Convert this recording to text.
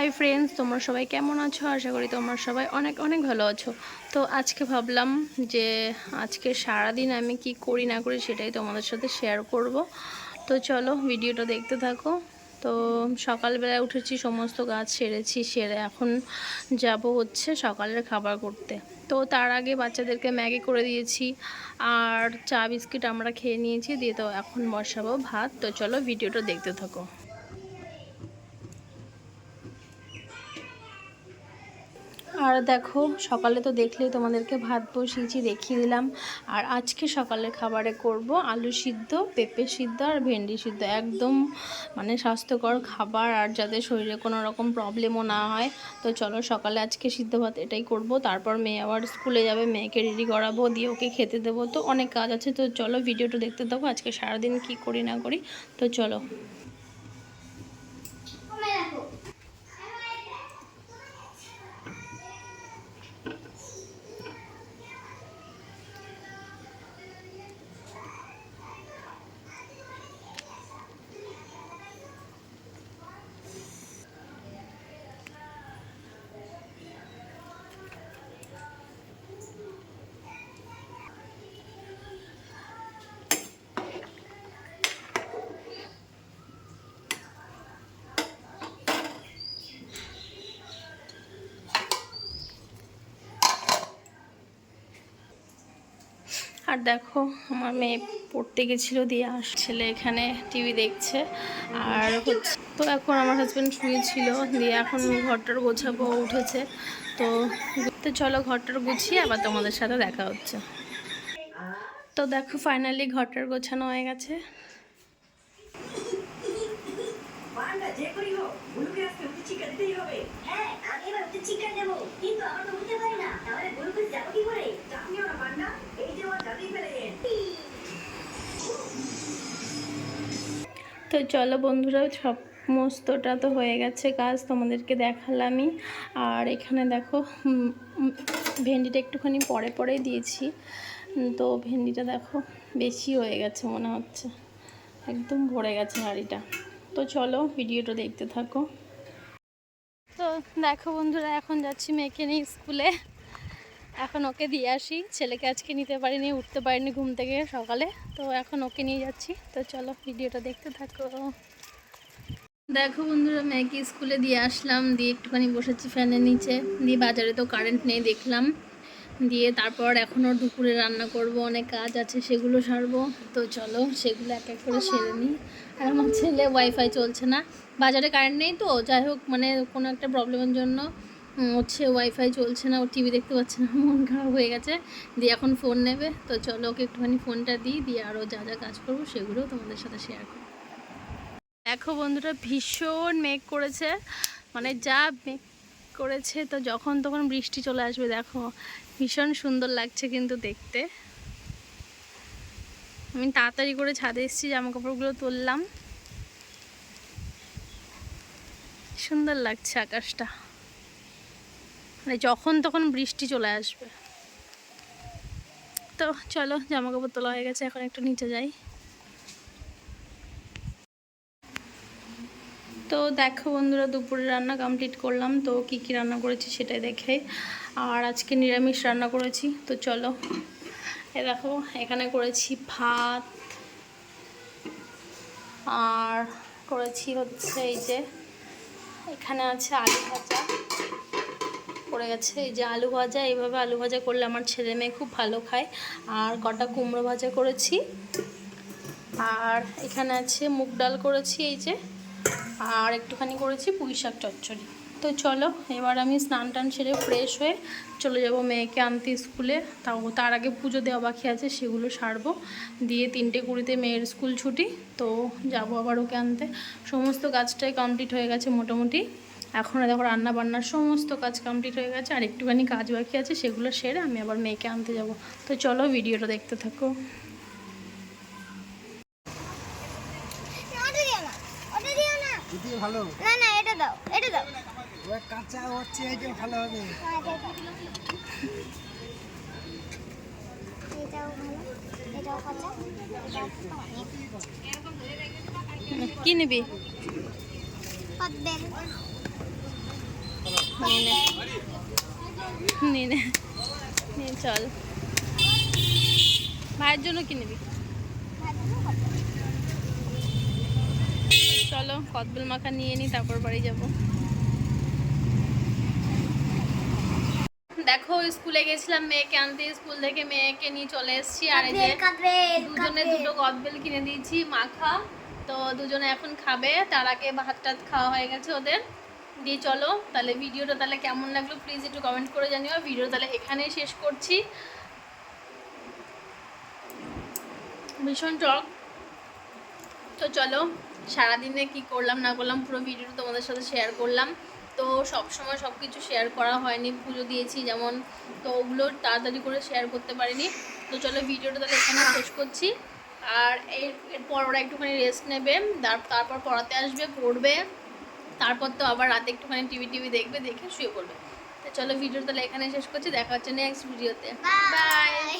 Hi friends তোমরা সবাই কেমন আছো? আশা করি তোমরা সবাই অনেক অনেক ভালো আছো। তো আজকে ভাবলাম যে আজকে সারাদিন আমি কি করি, না করি সেটাই তোমাদের সাথে শেয়ার করব। তো চলো ভিডিওটা দেখতে থাকো। তো সকালবেলায় উঠেছি, সমস্ত গাছ সেরেছি, সেরে এখন যাব হচ্ছে সকালের খাবার করতে। তো তার আগে বাচ্চাদেরকে ম্যাগি করে দিয়েছি আর চা, বিস্কিট আমরা খেয়ে নিয়েছি, দিয়ে তো এখন বসাবো ভাত। তো চলো ভিডিওটা দেখতে থাকো। আর দেখো, সকালে তো দেখলেই তোমাদেরকে ভাত বসিয়েছি, দেখিয়ে দিলাম। আর আজকে সকালের খাবারে করব আলু সিদ্ধ, পেঁপে সিদ্ধ আর ভেন্ডি সিদ্ধ। একদম মানে স্বাস্থ্যকর খাবার আর যাতে শরীরে কোনো রকম প্রবলেমও না হয়। তো চলো, সকালে আজকে সিদ্ধ ভাত এটাই করব। তারপর মেয়ে আবার স্কুলে যাবে, মেয়েকে রেডি করাবো, দিয়ে ওকে খেতে দেবো। তো অনেক কাজ আছে, তো চলো ভিডিওটা দেখতে দেবো আজকে সারাদিন কি করি না করি। তো চলো। আর দেখো আমার মেয়ে পড়তে গেছিল দিয়ে আস ছেলে এখানে টিভি দেখছে আর হচ্ছে তো এখন আমার হাজব্যান্ড শুয়েছিল দিয়ে এখন ঘরটার গোছাবো উঠেছে। তো তো চলো ঘরটার গুছিয়ে আবার তোমাদের সাথে দেখা হচ্ছে। তো দেখো ফাইনালি ঘরটার গোছানো হয়ে গেছে। হ্যাঁ আমি এবার চিকা দেবো কিন্তু আমার তো উঠতে পারি না। তাহলে যাব কি করে? চাপিও না বান্ডা তো চলো বন্ধুরা সমস্তটা তো হয়ে গেছে কাজ, তোমাদেরকে দেখালামই। আর এখানে দেখো ভেন্ডিটা একটুখানি পরে পরে দিয়েছি। তো ভেন্ডিটা দেখো, বেশি হয়ে গেছে মনে হচ্ছে। একদম ভরে গেছে হাঁড়িটা। তো চলো ভিডিওটা দেখতে থাকো। তো দেখো বন্ধুরা, এখন যাচ্ছি মেয়েকে নিয়ে স্কুলে। এখন ওকে দিয়ে আসি। ছেলেকে আজকে নিতে পারিনি, উঠতে পারিনি ঘুম থেকে সকালে। তো এখন ওকে নিয়ে যাচ্ছি। তো চলো ভিডিওটা দেখতে থাকো। দেখো বন্ধুরা, মেয়েকে স্কুলে দিয়ে আসলাম। দিয়ে একটুখানি বসেছি ফ্যানের নিচে। দিয়ে বাজারে তো কারেন্ট নেই দেখলাম। দিয়ে তারপর এখনও দুপুরে রান্না করব, অনেক কাজ আছে, সেগুলো সারবো। তো চলো সেগুলো এক এক করে সেরে নিই। আর আমার ছেলে ওয়াইফাই চলছে না। বাজারে কারেন্ট নেই তো, যাই হোক মানে কোনো একটা প্রবলেমের জন্য হচ্ছে ওয়াইফাই চলছে না, ও টিভি দেখতে পাচ্ছে না, মন খারাপ হয়ে গেছে। দিয়ে এখন ফোন নেবে, তো চলো ওকে একটুখানি ফোনটা দিই, দিয়ে আরও যা যা কাজ করব সেগুলো তোমাদের সাথে শেয়ার করব। দেখো বন্ধুরা, ভীষণ মেঘ করেছে মানে যা মেঘ করেছে, তো যখন তখন বৃষ্টি চলে আসবে, দেখো। ভীষণ সুন্দর লাগছে কিন্তু দেখতে। আমি তাড়াতাড়ি করে ছাদে এসেছি জামা কাপড়গুলো তুললাম। সুন্দর লাগছে আকাশটা। মানে যখন তখন বৃষ্টি চলে আসবে। তো চলো জামা কাপড় তোলা হয়ে গেছে, এখন একটু নিচে যাই। তো দেখো বন্ধুরা, দুপুরে রান্না কমপ্লিট করলাম, তো কি কি রান্না করেছি সেটাই দেখে। আর আজকে নিরামিষ রান্না করেছি, তো চলো। এ দেখো, এখানে করেছি ভাত, আর করেছি হচ্ছে এই যে, এখানে আছে আলু ভাজা। পড়ে গেছে। এই যে আলু ভাজা, এইভাবে আলু ভাজা করলে আমার ছেলে মেয়ে খুব ভালো খায়। আর কটা কুমড়ো ভাজা করেছি। আর এখানে আছে মুগ ডাল করেছি এই যে। আর একটুখানি করেছি পুঁই শাক চচ্চড়ি। তো চলো, এবার আমি স্নান টান সেরে ফ্রেশ হয়ে চলে যাব মেয়েকে আনতে স্কুলে। তাও তার আগে পুজো দেওয়া বাকি আছে, সেগুলো সারবো। দিয়ে তিনটে কুড়িতে মেয়ের স্কুল ছুটি, তো যাব আবার ওকে আনতে। সমস্ত কাজটাই কমপ্লিট হয়ে গেছে মোটামুটি। এখন দেখো রান্না বান্নার সমস্ত কাজ কমপ্লিট হয়ে গেছে আর একটুখানি কাজ বাকি আছে সেগুলো সেরে আমি আবার মেয়েকে আনতে যাব। তো চলো ভিডিওটা দেখতে থাকো। ওটা দিও না ওটা দিও না। এটাই ভালো। না না এটা দাও এটা দাও। কাঁচা হচ্ছে এইটাই ভালো হবে। এটাও ভালো এটাও কাঁচা এটাও কি নিবি? নিয়ে নে নিয়ে চল। ভাইয়ের জন্য কি নিবি? চলো কদবেল মাখা নিয়ে নি তারপর বাড়ি যাব। দেখো স্কুলে গেছিলাম মেয়েকে আনতে স্কুল থেকে মেয়েকে নিয়ে চলে এসেছি। আর এই যে দুজনে দুটো কদবেল কিনে দিয়েছি মাখা। তো দুজনে এখন খাবে তার আগে ভাত টাত খাওয়া হয়ে গেছে ওদের। দিয়ে চলো, তাহলে ভিডিওটা তাহলে কেমন লাগল প্লিজ একটু কমেন্ট করে জানিও। ভিডিও তাহলে এখানেই শেষ করছি। ভীষণ টক তো চলো, সারাদিনে কি করলাম না করলাম পুরো ভিডিওটা তোমাদের সাথে শেয়ার করলাম। তো সব সময় সব কিছু শেয়ার করা হয়নি, পুজো দিয়েছি যেমন, তো ওগুলো তাড়াতাড়ি করে শেয়ার করতে পারিনি। তো চলো ভিডিওটা তাহলে এখানে শেষ করছি। আর এর, এরপর ওরা একটুখানি রেস্ট নেবে, তার- তারপর পড়াতে আসবে, পড়বে। তারপর তো আবার রাতে একটুখানি টিভি টিভি দেখবে দেখে শুয়ে পড়বে। তো চলো ভিডিও তাহলে এখানে শেষ করছি দেখা হচ্ছে নেক্সট ভিডিওতে বাই